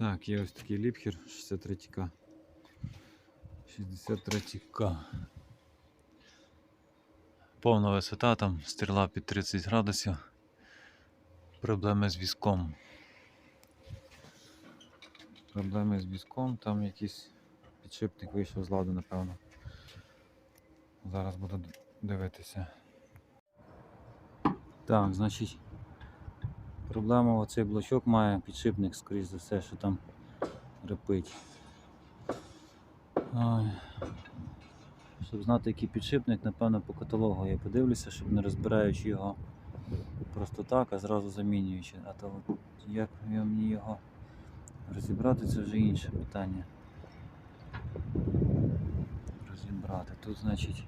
Так, є ось такий ліпхер 63К. 63К. Повна висота, там стріла під 30 градусів. Проблеми з візком. Проблеми з візком, там якийсь підшипник вийшов з ладу, напевно. Зараз буду дивитися. Так, значить, проблема оцей блочок має підшипник, скоріш за все, що там репить. Щоб знати, який підшипник, напевно, по каталогу я подивлюся, щоб не розбираючи його просто так, а зразу замінюючи. А то як мені його розібрати, це вже інше питання. Розібрати. Тут, значить,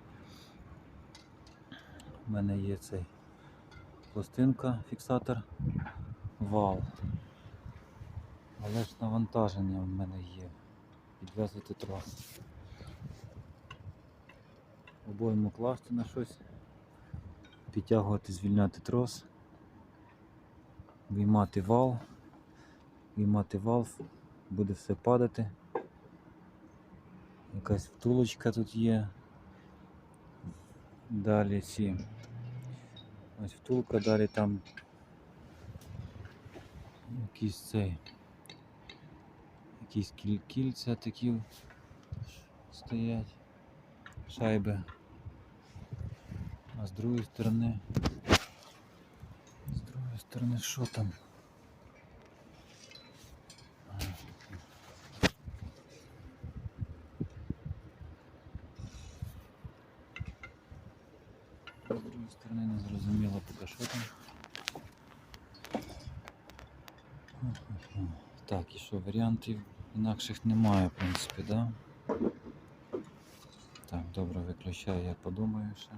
в мене є цей пластинка, фіксатор, вал. Але ж навантаження в мене є. Підв'язати трос. Обойму класти на щось, підтягувати, звільняти трос, виймати вал, виймати вал, буде все падати. Якась втулочка тут є. Далі ці. Ось втулка, далі там якийсь цей. Якісь кіль- кільця такі стоять шайби. А з другої сторони. З другої сторони що там? З другої сторони не зрозуміло поки що там. Так, і що, варіантів інакших немає, в принципі, да? Так, добре, виключаю, я подумаю ще.